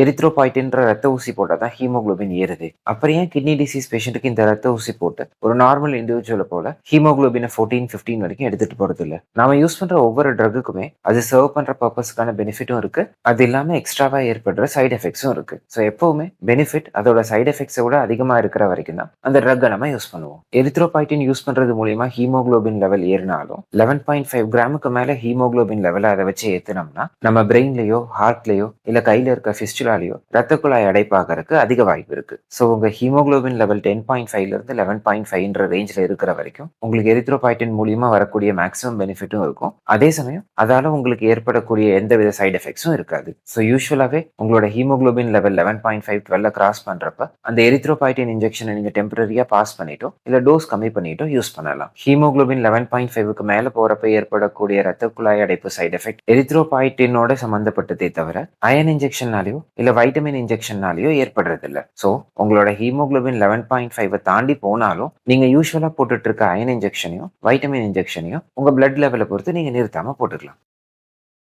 எரித்ரோபாய்டின்ற ரத்த ஊசி போட்டால் தான் ஹீமோகுளோபின் ஏறுது. அப்புறம் ஏன் கிட்னி டிசீஸ் பேஷண்ட்டுக்கு இந்த ரத்த ஊசி போட்டு? ஒரு நார்மல் இண்டிவிஜுவலை போல ஹீமோகுளோபினை ஃபோர்டீன் ஃபிஃப்டீன் வரைக்கும் எடுத்துட்டு போகிறது இல்லை நம்ம யூஸ் பண்ற ஒவ்வொரு ட்ரக்குக்குமே அது சர்வ் பண்ற பர்பஸ்க்கான பெனிஃபிட்டும் இருக்கு. அது இல்லாமல் எக்ஸ்ட்ராவாக ஏற்படுற சைடு எஃபெக்ட்ஸும் இருக்கு. ஸோ எப்பவுமே பெனிஃபிட் அதோட சைடு எஃபெக்ட்ஸை விட அதிகமா இருக்கிற வரைக்கும் தான் அந்த ட்ரக்கை நம்ம யூஸ் பண்ணுவோம். எரித்ரோபாய்டின் யூஸ் பண்றது மூலியமா ஹீமோகுளோபின் லெவல் ஏறினாலும் லெவன் பாயிண்ட் ஃபைவ் கிராமுக்கு மேலே ஹீமோகுளோபின் லெவலை அதை வச்சு ஏற்றினோம்னா நம்ம பிரெயின்லேயோ ஹார்ட்லயோ இல்லை கையில் இருக்க ஃபிஸ்டுலாலேயோ ரத்த குழாய் அடைப்பாகிறதுக்கு அதிக வாய்ப்பு இருக்கு. ஸோ உங்க ஹீமோகுளோபின் லெவல் டென் பாயிண்ட் ஃபைவ்ல இருந்து லெவன் பாயிண்ட் ஃபைவ்ன்ற ரேஞ்சில் இருக்கிற வரைக்கும் உங்களுக்கு எரித்ரோபாய்டின் மூலியமா வரக்கூடிய மேக்ஸிமம் பெனிஃபிட்டும் இருக்கும். அதே சமயம் அதால உங்களுக்கு ஏற்படக்கூடிய எந்த வித சைடு எஃபெக்ட்ஸும் இருக்காது. ஸோ யூஸ்வலாகவே உங்களோட haemoglobin level eleven point five டுவெல்ல cross பண்றப்ப அந்த எரித்ரோபாய்டின் இன்ஜெக்ஷனை நீங்க டெம்பரரியா பாஸ் பண்ணிட்டோ இல்ல டோஸ் கம்மி பண்ணிட்டோ யூஸ் பண்ணலாம். ஹீமோகுளோபின் லெவன் பாயிண்ட் ஃபைவ்க்கு மேல போறப்ப ஏற்படக்கூடிய ரத்த குழாய் அடைப்பு சைடு எஃபெக்ட் எரித்ரோபாய்டினோட சம்பந்தப்பட்டதே தவிர அயன் இன்ஜெக்ஷனாலேயோ இல்ல வைட்டமின் இன்ஜெக்ஷன்னாலேயோ ஏற்படுறது இல்லை ஸோ உங்களோட ஹீமோகுளோபின் லெவன் பாயிண்ட் ஃபைவ் தாண்டி போனாலும் நீங்க யூஸ்வலாக போட்டுட்டு இருக்க அயன் இன்ஜெக்ஷனையும் வைட்டமின் இன்ஜெக்ஷனையும் உங்க பிளட் லெவலை பொறுத்து நீங்க நிறுத்தாம போட்டுக்கலாம்.